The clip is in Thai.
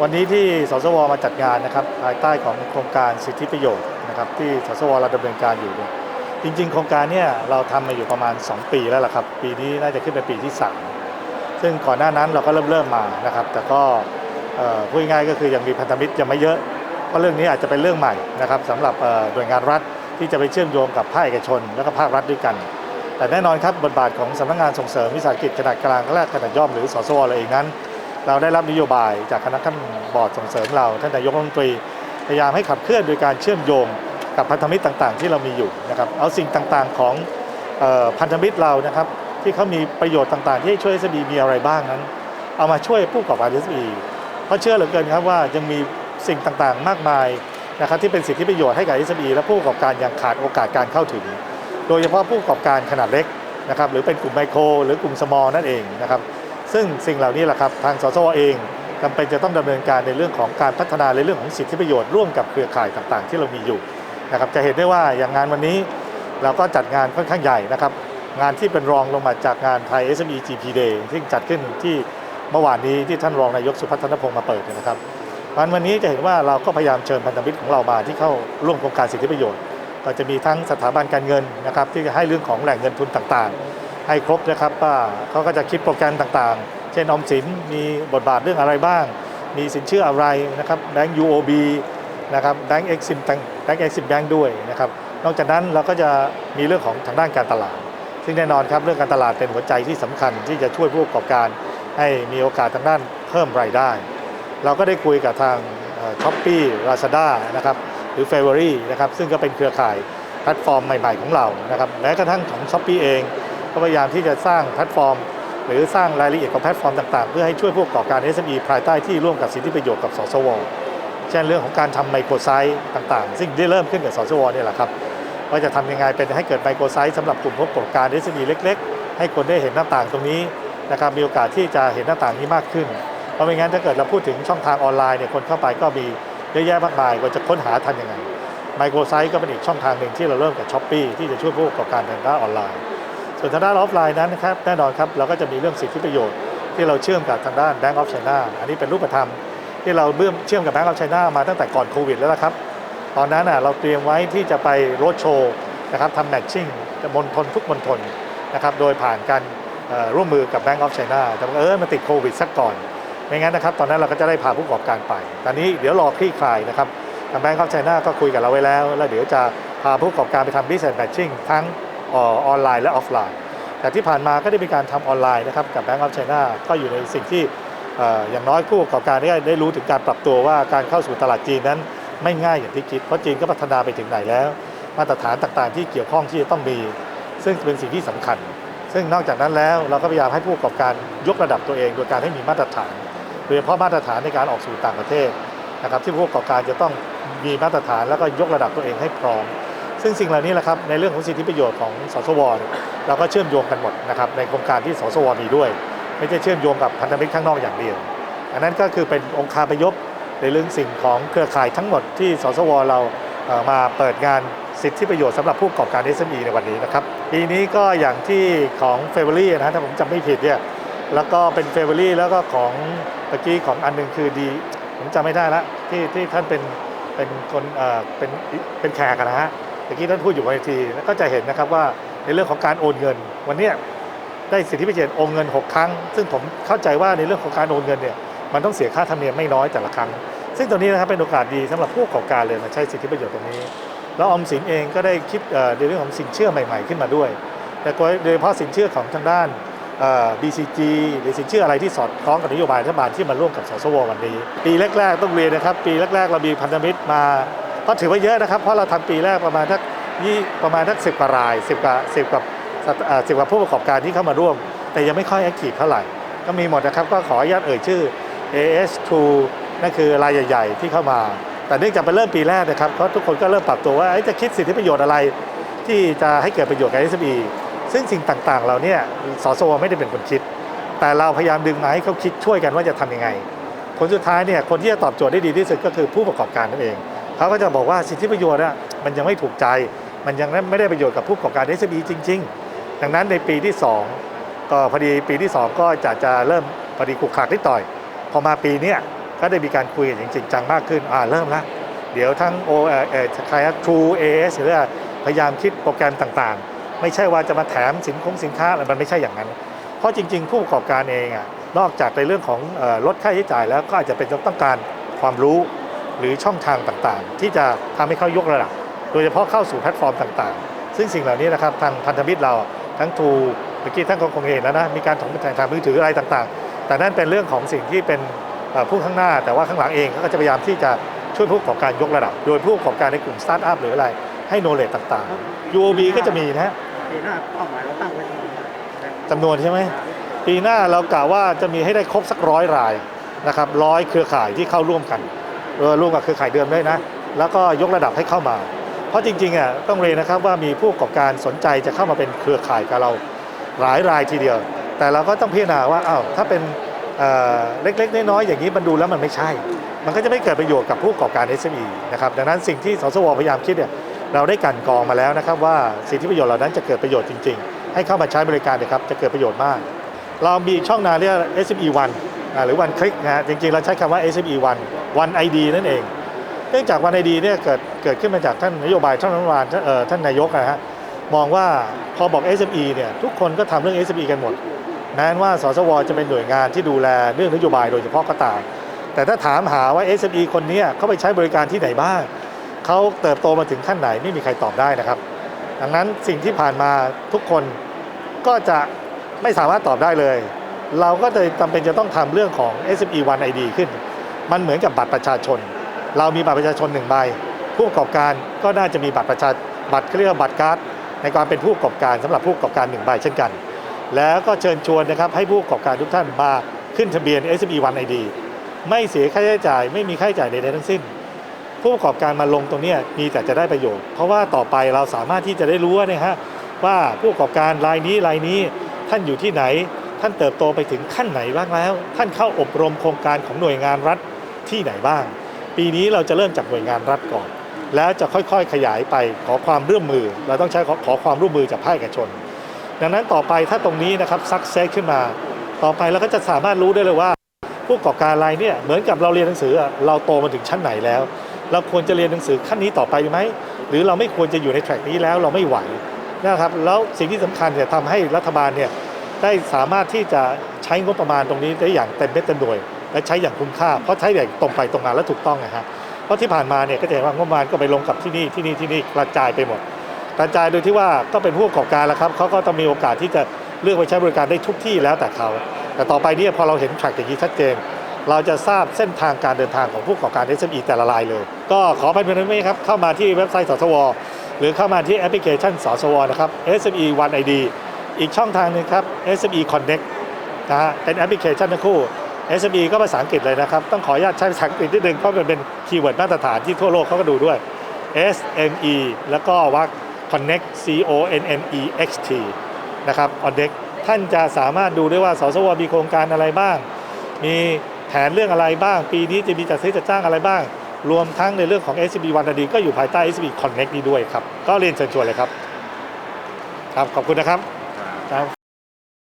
วันนี้ที่สสวมาจัดงานนะครับภายใต้ของโครงการสิทธิประโยชน์นะครับที่สสวเราดำเนินการอยู่เนี่ยจริง ๆ โครงการเนี่ยเราทำมาอยู่ประมาณ 2 ปีแล้วล่ะครับ ปีนี้น่าจะขึ้นเป็นปีที่ 3 ซึ่งก่อนหน้านั้นเราก็เริ่มเริ่มมานะครับ แต่ก็พูดง่ายๆก็คือยังมีพันธมิตรยังไม่เยอะเพราะเรื่องนี้อาจจะเป็นเรื่องใหม่นะครับสำหรับหน่วยงานรัฐที่จะไปเชื่อมโยงกับภาคเอกชน และก็ภาครัฐด้วยกัน แต่แน่นอนครับบทบาทของสำนักงานส่งเสริมวิสาหกิจขนาดกลางและขนาดย่อมหรือสสวเราเองนั้น เราได้รับนโยบายจากคณะท่านบอร์ดส่งเสริมเราท่านนายกรัฐมนตรีพยายามให้ขับเคลื่อนโดยการเชื่อมโยงกับพันธมิตรต่างๆ ที่เรามีอยู่นะครับเอาสิ่งต่างๆของออพันธมิตรเรานะครับที่เขามีประโยชน์ต่างๆ ที่ช่วย SME มีอะไรบ้างนั้น เอามาช่วยผู้ประกอบการ SME เพราะเชื่อเหลือเกินครับว่ายังมีสิ่งต่างๆมากมายนะครับที่เป็นสิทธิประโยชน์ให้กับ SME และผู้ประกอบการยังขาดโอกาสการเข้าถึง โดยเฉพาะผู้ประกอบการขนาดเล็กนะครับหรือเป็นกลุ่มไมโคร หรือกลุ่มสมอลนั่นเองนะครับ ซึ่งสิ่งเหล่านี้แหละครับทางสสวเองจำเป็นจะต้องดำเนินการในเรื่องของการพัฒนาในเรื่องของสิทธิประโยชน์ร่วมกับเครือข่ายต่างๆ ที่เรามีอยู่นะครับจะเห็นได้ว่าอย่างงานวันนี้เราก็จัดงานค่อนข้างใหญ่นะครับงานที่เป็นรองลงมาจากงานไทย SME GP Day ซึ่งจัดขึ้นที่เมื่อวานนี้ที่ท่านรองนายกสุพัฒนพงศ์มาเปิดนะครับวันวันนี้จะเห็นว่าเราก็พยายามเชิญพันธมิตรของเรามาที่เข้าร่วมโครงการสิทธิประโยชน์ ก็จะมีทั้งสถาบันการเงินนะครับที่จะให้เรื่องของแหล่งเงินทุนต่างๆ ให้ครบนะครับว่าเขาก็จะคิดโปรแกรมต่างๆ เช่นออมสินมีบทบาทเรื่องอะไรบ้าง มีสินเชื่ออะไรนะครับแบงก์ UOB นะครับแบงก์เอ็กซิมแบงก์เอ็กซิมแบงก์ด้วยนะครับนอกจากนั้นเราก็จะมีเรื่องของทางด้านการตลาด ซึ่งแน่นอนครับเรื่องการตลาดเป็นหัวใจที่สำคัญที่จะช่วยผู้ประกอบการ ให้มีโอกาสทางด้านเพิ่มรายได้ เราก็ได้คุยกับทางช้อปปี้ลาซาด้านะครับหรือเฟเวอรี่นะครับซึ่งก็เป็นเครือข่ายแพลตฟอร์มใหม่ ๆ ของเรานะครับแม้กระทั่งของช้อปปี้เอง ก็พยายามที่จะสร้างแพลตฟอร์ม หรือสร้างรายละเอียดของแพลตฟอร์มต่างๆ เพื่อให้ช่วยผู้ประกอบการ SME ภายใต้ที่ร่วมกับสิทธิประโยชน์กับสสวเช่นเรื่องของการทำไมโครไซต์ต่างๆ ซึ่งได้เริ่มขึ้นกับสสวเนี่ยแหละครับว่าจะทำยังไงเป็นให้เกิดไมโครไซต์สำหรับกลุ่มผู้ประกอบการ SME เล็ก ๆ ให้คนได้เห็นหน้าต่างตรงนี้นะครับมีโอกาสที่จะเห็นหน้าต่างนี้มากขึ้น เพราะไม่งั้นถ้าเกิดเราพูดถึงช่องทางออนไลน์เนี่ยคนเข้าไปก็มีเยอะแยะมากมายว่าจะค้นหาทันยังไงไมโครไซต์ก็เป็นอีกช่องทางหนึ่งที่เราเริ่มกับช้อปปีที่จะช่วยผู้ประกอบการทางด้านออนไลน์ ส่วนทางด้านออฟไลน์นั้นนะครับแน่นอนครับเราก็จะมีเรื่องสิทธิประโยชน์ที่เราเชื่อมกับทางด้าน Bank of China อันนี้เป็นรูปธรรม ที่เราเริ่มเชื่อมกับ Bank of China มาตั้งแต่ก่อนโควิดแล้วละครับ ตอนนั้นเราเตรียมไว้ที่จะไปโรดโชว์นะครับทำแมทชิ่งมณฑลทุกมณฑลนะครับโดยผ่านการร่วมมือกับ Bank of China แต่เออมาติดโควิดซะก่อนไม่งั้นนะครับตอนนั้นเราก็จะได้พาผู้ประกอบการไป ตอนนี้เดี๋ยวรอคลี่คลายนะครับทาง Bank of China ก็คุยกับเราไว้แล้ว แล้วเดี๋ยวจะพาผู้ประกอบการไปทำ business matching ทั้ง ออนไลน์และออฟไลน์ แต่ที่ผ่านมาก็ได้มีการทำออนไลน์นะครับกับ Bank of China ก็อยู่ในสิ่งที่อย่างน้อยผู้ประกอบการได้ได้รู้ถึงการปรับตัวว่าการเข้าสู่ตลาดจีนนั้นไม่ง่ายอย่างที่คิด เพราะจีนก็พัฒนาไปถึงไหนแล้ว มาตรฐานต่างๆ ที่เกี่ยวข้องที่จะต้องมี ซึ่งเป็นสิ่งที่สำคัญ ซึ่งนอกจากนั้นแล้วเราก็พยายามให้ผู้ประกอบการยกระดับตัวเอง โดยการให้มีมาตรฐานโดยเฉพาะมาตรฐานในการออกสู่ต่างประเทศนะครับที่ผู้ประกอบการจะต้องมีมาตรฐานแล้วก็ยกระดับตัวเองให้พร้อม ซึ่งสิ่งเหล่านี้แหละครับในเรื่องของสิทธิประโยชน์ของสสวเราก็เชื่อมโยงกันหมดนะครับในโครงการที่สสวมีด้วย ไม่ใช่เชื่อมโยงกับพันธมิตรข้างนอกอย่างเดียว อันนั้นก็คือเป็นองค์คาพยพในเรื่องสิ่งของเครือข่ายทั้งหมดที่สสวเรามาเปิดงานสิทธิประโยชน์สำหรับผู้ประกอบการ SME ในวันนี้นะครับปีนี้ก็อย่างที่ของเฟเวอรี่นะถ้าผมจำไม่ผิดเนี่ยแล้วก็เป็นเฟเวอรี่แล้วก็ของเมื่อกี้ของอันหนึงคือดีผมจำไม่ได้ละที่ที่ท่านเป็นเป็นคนเอ่อเป็นเป็นแขกนะฮะ เมื่อกี้ท่านพูดอยู่บนเวทีก็จะเห็นนะครับว่าในเรื่องของการโอนเงิน วันนี้ได้สิทธิพิเศษโอนเงิน 6 ครั้ง ซึ่งผมเข้าใจว่าในเรื่องของการโอนเงินเนี่ยมันต้องเสียค่าธรรมเนียมไม่น้อยแต่ละครั้ง ซึ่งตรงนี้นะครับเป็นโอกาสดีสำหรับผู้ประกอบการเลยมาใช้สิทธิประโยชน์ตรงนี้ แล้วอมสินเองก็ได้คิดเอ่อในเรื่องของสินเชื่อใหม่ ๆขึ้นมาด้วย แต่โดยเฉพาะสินเชื่อของทางด้าน BCG หรือสินเชื่ออะไรที่สอดคล้องกับนโยบายรัฐบาลที่มาร่วมกับสสววันนี้ ปีแรก ๆ ต้องเรียนนะครับ ปีแรก ๆ เรามีพันธมิตรมา ก็ถือว่าเยอะนะครับ เพราะเราทำปีแรกประมาณทักยี่ประมาณทักสิบกว่ารายสิบกว่าสิบกว่าสิบกว่าผู้ประกอบการที่เข้ามาร่วม แต่ยังไม่ค่อยแอคทีฟเท่าไหร่ ก็มีหมดนะครับ ก็ขออนุญาตเอ่ยชื่อ AS2 นั่นคือรายใหญ่ ๆ ที่เข้ามา แต่เนื่องจากเป็นเริ่มปีแรกนะครับเพราะทุกคนก็เริ่มปรับตัวว่าจะคิดสิทธิประโยชน์อะไร ที่จะให้เกิดประโยชน์กับ SME ซึ่งสิ่งต่างๆเราเนี่ยสสวไม่ได้เป็นคนคิด แต่เราพยายามดึงมาให้เขาคิดช่วยกันว่าจะทำยังไง ผลสุดท้ายเนี่ยคนที่จะตอบโจทย์ได้ดีที่สุดก็คือผู้ประกอบการนั่นเอง เขาก็จะบอกว่าสิทธิประโยชน์อะมันยังไม่ถูกใจ มันยังไม่ได้ประโยชน์กับผู้ประกอบการ SME จริง ๆ ดังนั้นในปีที่ 2 ก็พอดีปีที่ 2 ก็จะจะเริ่มพอดีขุกขักนิดต่อย พอมาปีนี้ก็ได้มีการคุยกันอย่างจริงจังมากขึ้นอ่าเริ่มละเดี๋ยวทั้งโอเอเอใครอะ True AS หรือพยายามคิดโปรแกรมต่างๆ ไม่ใช่ว่าจะมาแถมสินคงสินค้าอะไรมันไม่ใช่อย่างนั้น เพราะจริง ๆ ผู้ประกอบการเองอะนอกจากในเรื่องของลดค่าใช้จ่ายแล้วก็อาจจะเป็นต้องการความรู้ หรือช่องทางต่างๆ ที่จะทำให้เขายกระดับ โดยเฉพาะเข้าสู่แพลตฟอร์มต่างๆ ซึ่งสิ่งเหล่านี้นะครับทางพันธมิตรเราทั้งทูเมื่อกี้ท่านก็คงเห็นแล้วนะมีการถงแข่งทางมือถืออะไรต่างๆ แต่นั่นเป็นเรื่องของสิ่งที่เป็นผู้ข้างหน้า แต่ว่าข้างหลังเองเขาก็จะพยายามที่จะช่วยผู้ประกอบการยกระดับ โดยผู้ประกอบการในกลุ่มสตาร์ทอัพหรืออะไรให้โนเลจต่างๆ UOB ก็จะมีนะปีหน้าเป้าหมายเราตั้งไว้เท่าไหร่จำนวนใช่ไหมปีหน้าเรากะว่าจะมีให้ได้ครบสักร้อยรายนะครับร้อยเครือข่ายที่เข้าร่วมกัน เออร่วมกับเครือข่ายเดิมด้วยนะ แล้วก็ยกระดับให้เข้ามา เพราะจริงๆอะต้องเรียนนะครับว่ามีผู้ประกอบการสนใจจะเข้ามาเป็นเครือข่ายกับเราหลายรายทีเดียว แต่เราก็ต้องพิจารณาว่าอ้าวถ้าเป็นเอ่อเล็กๆ น้อยๆอย่างนี้มันดูแล้วมันไม่ใช่ มันก็จะไม่เกิดประโยชน์กับผู้ประกอบการ SME นะครับดังนั้นสิ่งที่สสวพยายามคิดเนี่ยเราได้กันกองมาแล้วนะครับว่าสิทธิประโยชน์เหล่านั้นจะเกิดประโยชน์จริง ๆ ให้เข้ามาใช้บริการนะครับจะเกิดประโยชน์มาก เรามีช่องทาเรียก SME One อ่า หรือ One Click นะฮะจริงๆ เราใช้คำว่า SME One One ID นั่นเอง เนื่องจาก One ID เนี่ยเกิดเกิดขึ้นมาจากท่านนโยบายท่านรัฐบาลท่านเอ่อท่านนายกนะฮะมองว่าพอบอก SME เนี่ยทุกคนก็ทำเรื่อง SME กันหมดแม้ว่าสสวจะเป็นหน่วยงานที่ดูแลเรื่องนโยบายโดยเฉพาะก็ตามแต่ถ้าถามหาว่า SME คนนี้เขาไปใช้บริการที่ไหนบ้างเขาเติบโตมาถึงขั้นไหนไม่มีใครตอบได้นะครับ ดังนั้นสิ่งที่ผ่านมาทุกคนก็จะไม่สามารถตอบได้เลย เราก็เลยจำเป็นจะต้องทำเรื่องของ SME One ID ขึ้น มันเหมือนกับบัตรประชาชน เรามีบัตรประชาชนหนึ่งใบ ผู้ประกอบการก็น่าจะมีบัตรประชาบัตรเขาเรียกว่าบัตรการ์ดในการเป็นผู้ประกอบการสำหรับผู้ประกอบการหนึ่งใบเช่นกัน แล้วก็เชิญชวนนะครับให้ผู้ประกอบการทุกท่านมาขึ้นทะเบียน SME One ID ไม่เสียค่าใช้จ่าย ไม่มีค่าใช้จ่ายใดๆทั้งสิ้น ผู้ประกอบการมาลงตรงนี้มีแต่จะได้ประโยชน์ เพราะว่าต่อไปเราสามารถที่จะได้รู้ว่านี่ยฮะว่าผู้ประกอบการรายนี้รายนี้ท่านอยู่ที่ไหน ท่านเติบโตไปถึงขั้นไหนบ้างแล้ว ท่านเข้าอบรมโครงการของหน่วยงานรัฐที่ไหนบ้าง ปีนี้เราจะเริ่มจากหน่วยงานรัฐก่อน แล้วจะค่อยๆขยายไปขอความร่วมมือ เราต้องใช้ขอขอความร่วมมือจากภาคเอกชน ดังนั้นต่อไปถ้าตรงนี้นะครับซักเซสขึ้นมา ต่อไปเราก็จะสามารถรู้ได้เลยว่า ผู้ประกอบการรายเนี่ยเหมือนกับเราเรียนหนังสือเราโตมาถึงชั้นไหนแล้ว เราควรจะเรียนหนังสือขั้นนี้ต่อไปไหมหรือเราไม่ควรจะอยู่ในแทร็กนี้แล้วเราไม่ไหวนะครับแล้วสิ่งที่สำคัญเนี่ยทำให้รัฐบาลเนี่ย ได้สามารถที่จะใช้งบประมาณตรงนี้ได้อย่างเต็มเม็ดเต็มหน่วย และใช้อย่างคุ้มค่า เพราะใช้อย่างตรงไปตรงมาและถูกต้องนะฮะเพราะที่ผ่านมาเนี่ยก็จะเห็นว่างบประมาณก็ไปลงกับที่นี่ที่นี่ที่นี่กระจายไปหมด กระจายโดยที่ว่าก็เป็นผู้ประกอบการแล้วครับเขาก็ต้องมีโอกาสที่จะเลือกไปใช้บริการได้ทุกที่แล้วแต่เขา แต่ต่อไปเนี่ยพอเราเห็นแทร็กอย่างนี้ชัดเจน เราจะทราบเส้นทางการเดินทางของผู้ประกอบการ SME แต่ละรายเลย ก็ขอไปเพียงเท่านี้ครับเข้ามาที่เว็บไซต์สสว หรือเข้ามาที่แอปพลิเคชันสสวนะครับ SME One ID อีกช่องทางหนึงครับ SME Connect นะฮะเป็นแอปพลิเคชันทั้งคู่ SME ก็ภาษาอังกฤษเลยนะครับ ต้องขออนุญาตใช้ภาษาอังกฤษนิดนึงเพราะมันเป็นคีย์เวิร์ดมาตรฐานที่ทั่วโลกเขาก็ดูด้วย SME แล้วก็วัก Connect C O N N E X T นะครับ Connect ท่านจะสามารถดูได้ว่าสสวมีโครงการอะไรบ้าง มีแผนเรื่องอะไรบ้าง ปีนี้จะมีจัดซื้อจัดจ้างอะไรบ้าง รวมทั้งในเรื่องของ SB วันดีก็อยู่ภายใต้ SB Connect นี้ด้วยครับ ก็เรียนเชิญชวนเลยครับ ครับ ขอบคุณนะครับ ครับ